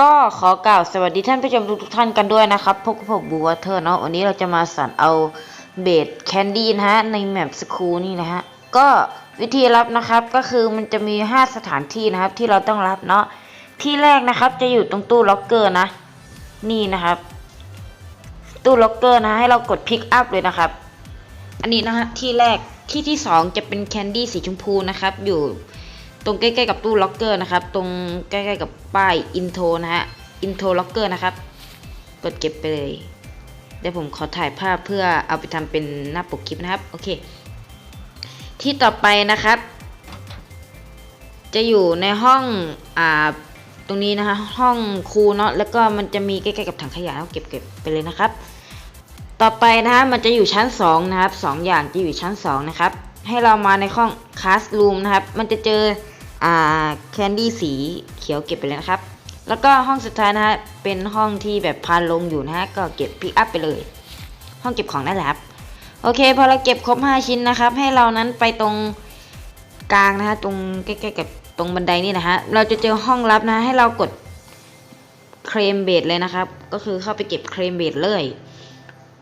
ก็ขอกล่าวสวัสดีท่านผู้ชมทุกท่านกันด้วยนะครับพบกับผมบูวเทอร์เนาะวันนี้เราจะมาสอนเอาเบดแคนดี้นะฮะในแมปสคูนี่นะฮะก็วิธีรับนะครับก็คือมันจะมี 5 สถานที่นะครับที่เราต้องรับเนาะที่แรกนะครับจะอยู่ตรงตู้ล็อกเกอร์นะ นี่นะครับ ตู้ล็อกเกอร์นะให้เรากดพิกอัพเลยนะครับ อันนี้นะฮะที่แรกที่ที่สองจะเป็นแคนดี้สีชมพูนะครับอยู่ ตรงใกล้ๆกับตู้ล็อกเกอร์นะครับ ตรงใกล้ๆกับป้ายอินโทรนะฮะอินโทรล็อกเกอร์นะครับ กดเก็บไปเลย เดี๋ยวผมขอถ่ายภาพเพื่อเอาไปทำเป็นหน้าปกคลิปนะครับ โอเค ที่ต่อไปนะครับ จะอยู่ในห้องอ่าตรงนี้นะคะ ห้องครูเนาะ แล้วก็มันจะมีใกล้ๆกับถังขยะเอาเก็บเก็บไปเลยนะครับ ต่อไปนะฮะ มันจะอยู่ชั้น 2 นะครับสองอย่างจะอยู่ชั้น 2 นะครับ ให้เรามาในห้องคลาส r ูมนะครับ มันจะเจอ อ่าแคนดี้สีเขียวเก็บไปเลยนะครับ แล้วก็ห้องสุดท้ายนะฮะเป็นห้องที่แบบพานลงอยู่นะฮะก็เก็บพิกอัพไปเลย ห้องเก็บของนั่นแหละครับโอเคพอเราเก็บครบ 5 ชิ้นนะครับ ให้เรานั้นไปตรงกลางนะฮะตรงใกล้ๆกับตรงบันไดนี่นะฮะเราจะเจอห้องลับนะให้เรากดเคลมเบดเลยนะครับ ก็คือเข้าไปเก็บเคลมเบดเลย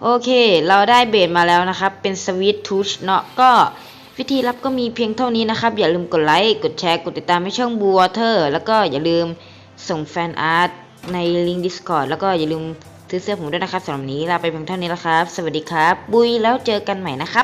โอเค เราได้เบสมาแล้วนะครับ เป็นสวิตทูชเนาะก็ วิธีรับก็มีเพียงเท่านี้นะครับ อย่าลืมกดไลค์กดแชร์กดติดตามให้ช่องบัวเทอร์แล้วก็อย่าลืมส่งแฟนอาร์ตในลิงก์ Discord แล้วก็อย่าลืมซื้อเสื้อผมด้วยนะครับสำหรับนนี้ลาไปเพียงเท่านี้แล้วครับ สวัสดีครับ บุยแล้วเจอกันใหม่นะครับ